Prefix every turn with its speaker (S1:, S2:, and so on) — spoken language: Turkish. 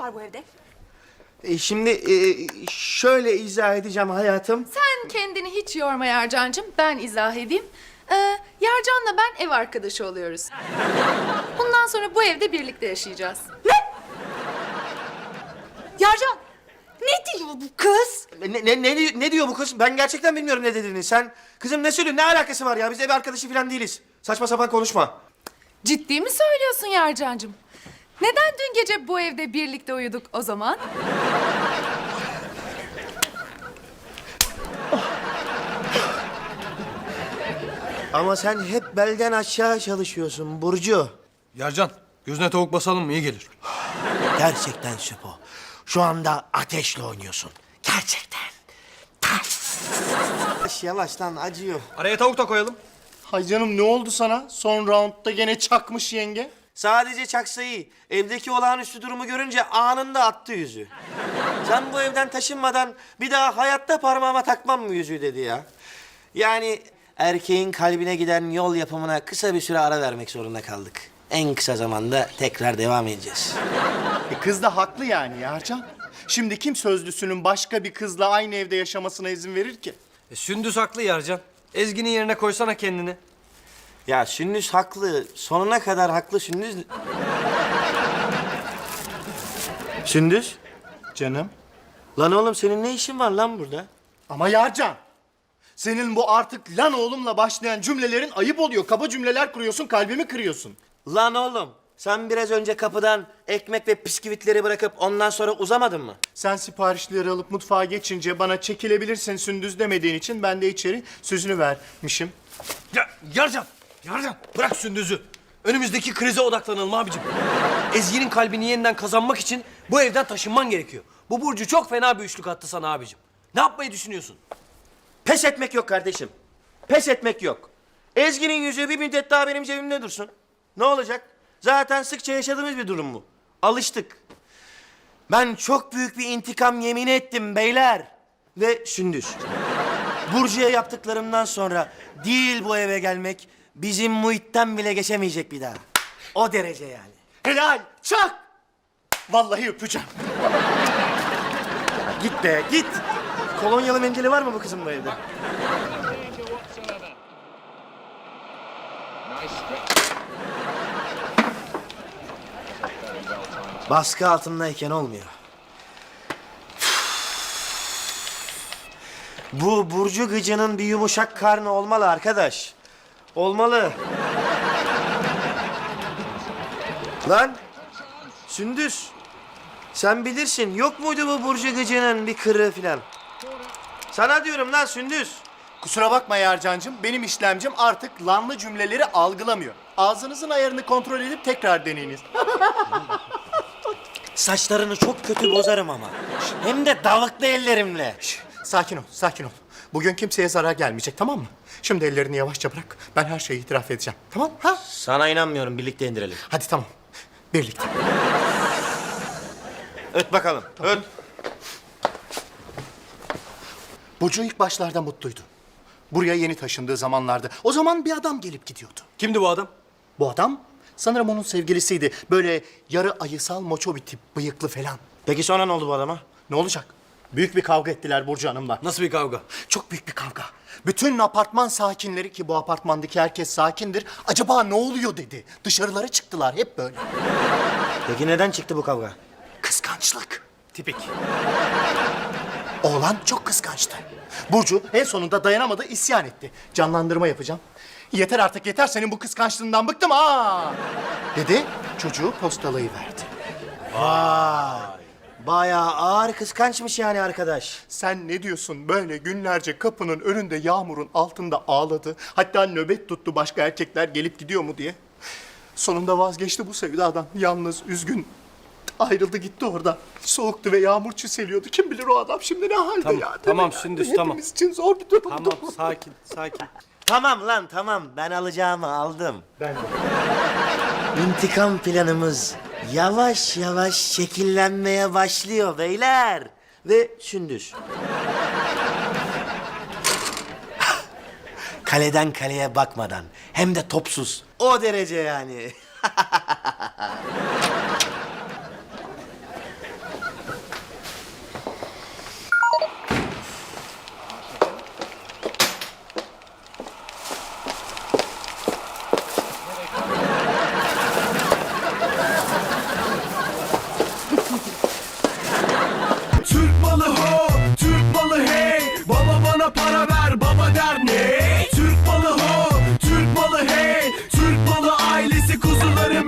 S1: iş var bu evde?
S2: E, şimdi e, şöyle izah edeceğim hayatım.
S3: Sen kendini hiç yorma Yarcancığım. Ben izah edeyim. Ee, Yarcan'la ben ev arkadaşı oluyoruz. Bundan sonra bu evde birlikte yaşayacağız.
S1: Yarcan ne diyor bu kız?
S2: Ne, ne, ne, diyor- ne diyor bu kız? Ben gerçekten bilmiyorum ne dediğini. Sen kızım ne söylüyorsun? Ne alakası var ya? Biz ev arkadaşı falan değiliz. Saçma sapan konuşma.
S3: Ciddi mi söylüyorsun Yarcancığım? Neden dün gece bu evde birlikte uyuduk o zaman?
S2: Ama sen hep belden aşağı çalışıyorsun Burcu.
S4: Yarcan, gözüne tavuk basalım mı? İyi gelir.
S2: Gerçekten Süpo. Şu anda ateşle oynuyorsun. Gerçekten. Yavaş yavaş lan acıyor.
S4: Araya tavuk da koyalım.
S5: Hay canım ne oldu sana? Son roundda gene çakmış yenge.
S2: Sadece çaksayı, evdeki olağanüstü durumu görünce anında attı yüzü. Sen bu evden taşınmadan bir daha hayatta parmağıma takmam mı yüzüğü dedi ya. Yani erkeğin kalbine giden yol yapımına kısa bir süre ara vermek zorunda kaldık. En kısa zamanda tekrar devam edeceğiz.
S5: E kız da haklı yani Yarcan. Şimdi kim sözlüsünün başka bir kızla aynı evde yaşamasına izin verir ki?
S4: E, Sündüz haklı Yarcan. Ezgi'nin yerine koysana kendini.
S2: Ya Sündüz haklı. Sonuna kadar haklı Sündüz. Sündüz?
S5: Canım.
S2: Lan oğlum senin ne işin var lan burada?
S5: Ama Yarcan. Senin bu artık lan oğlumla başlayan cümlelerin ayıp oluyor. Kaba cümleler kuruyorsun, kalbimi kırıyorsun.
S2: Lan oğlum sen biraz önce kapıdan ekmek ve bisküvitleri bırakıp ondan sonra uzamadın mı?
S5: Sen siparişleri alıp mutfağa geçince bana çekilebilirsin Sündüz demediğin için ben de içeri sözünü vermişim.
S4: Ya Yarcan, Yarcan bırak Sündüz'ü. Önümüzdeki krize odaklanalım abicim. Ezgi'nin kalbini yeniden kazanmak için bu evden taşınman gerekiyor. Bu Burcu çok fena bir üçlük attı sana abicim. Ne yapmayı düşünüyorsun?
S2: Pes etmek yok kardeşim. Pes etmek yok. Ezgi'nin yüzüğü bir müddet daha benim cebimde dursun. Ne olacak? Zaten sıkça yaşadığımız bir durum bu. Alıştık. Ben çok büyük bir intikam yemini ettim beyler. Ve Sündüz. Burcu'ya yaptıklarımdan sonra değil bu eve gelmek bizim muhitten bile geçemeyecek bir daha. O derece yani.
S5: Helal, çak! Vallahi öpeceğim.
S2: Git be git. Kolonyalı mendili var mı bu kızın bu evde? Baskı altındayken olmuyor. Bu Burcu gıcının bir yumuşak karnı olmalı arkadaş. Olmalı. Lan Sündüz. Sen bilirsin yok muydu bu Burcu gıcının bir kırığı filan? Sana diyorum lan Sündüz.
S5: Kusura bakma Yarcancığım, benim işlemcim artık lanlı cümleleri algılamıyor. Ağzınızın ayarını kontrol edip tekrar deneyiniz.
S2: Saçlarını çok kötü bozarım ama. Hem de davıklı ellerimle.
S5: Sakin ol, sakin ol. Bugün kimseye zarar gelmeyecek, tamam mı? Şimdi ellerini yavaşça bırak. Ben her şeyi itiraf edeceğim. Tamam? Ha?
S2: Sana inanmıyorum birlikte indirelim.
S5: Hadi tamam. Birlikte.
S2: Öt bakalım. Öt.
S5: Burcu ilk başlarda mutluydu. Buraya yeni taşındığı zamanlarda. O zaman bir adam gelip gidiyordu.
S4: Kimdi bu adam?
S5: Bu adam sanırım onun sevgilisiydi. Böyle yarı ayısal moço bir tip, bıyıklı falan.
S2: Peki sonra ne oldu bu adama?
S5: Ne olacak? Büyük bir kavga ettiler Burcu Hanım'la.
S4: Nasıl bir kavga?
S5: Çok büyük bir kavga. Bütün apartman sakinleri ki bu apartmandaki herkes sakindir. Acaba ne oluyor dedi. Dışarılara çıktılar hep böyle.
S2: Peki neden çıktı bu kavga?
S5: Kıskançlık.
S4: Tipik.
S5: Oğlan çok kıskançtı. Burcu en sonunda dayanamadı, isyan etti. Canlandırma yapacağım. Yeter artık yeter senin bu kıskançlığından bıktım ha. Dedi, çocuğu postalayıverdi.
S2: Bayağı ağır kıskançmış yani arkadaş.
S5: Sen ne diyorsun böyle günlerce kapının önünde yağmurun altında ağladı. Hatta nöbet tuttu başka erkekler gelip gidiyor mu diye. Sonunda vazgeçti bu sevdadan. Yalnız, üzgün. Ayrıldı gitti orada. Soğuktu ve yağmur çiseliyordu. Kim bilir o adam şimdi ne halde
S4: Tamam,
S5: ya. değil mi
S4: tamam
S5: ya?
S4: Sündüz,
S5: Hepimiz
S4: tamam.
S5: için zor bir durumdu.
S4: Tamam, sakin, sakin.
S2: Tamam lan tamam ben alacağımı aldım.
S5: Ben de.
S2: İntikam planımız yavaş yavaş şekillenmeye başlıyor beyler. Ve Sündüz. Kaleden kaleye bakmadan hem de topsuz. O derece yani.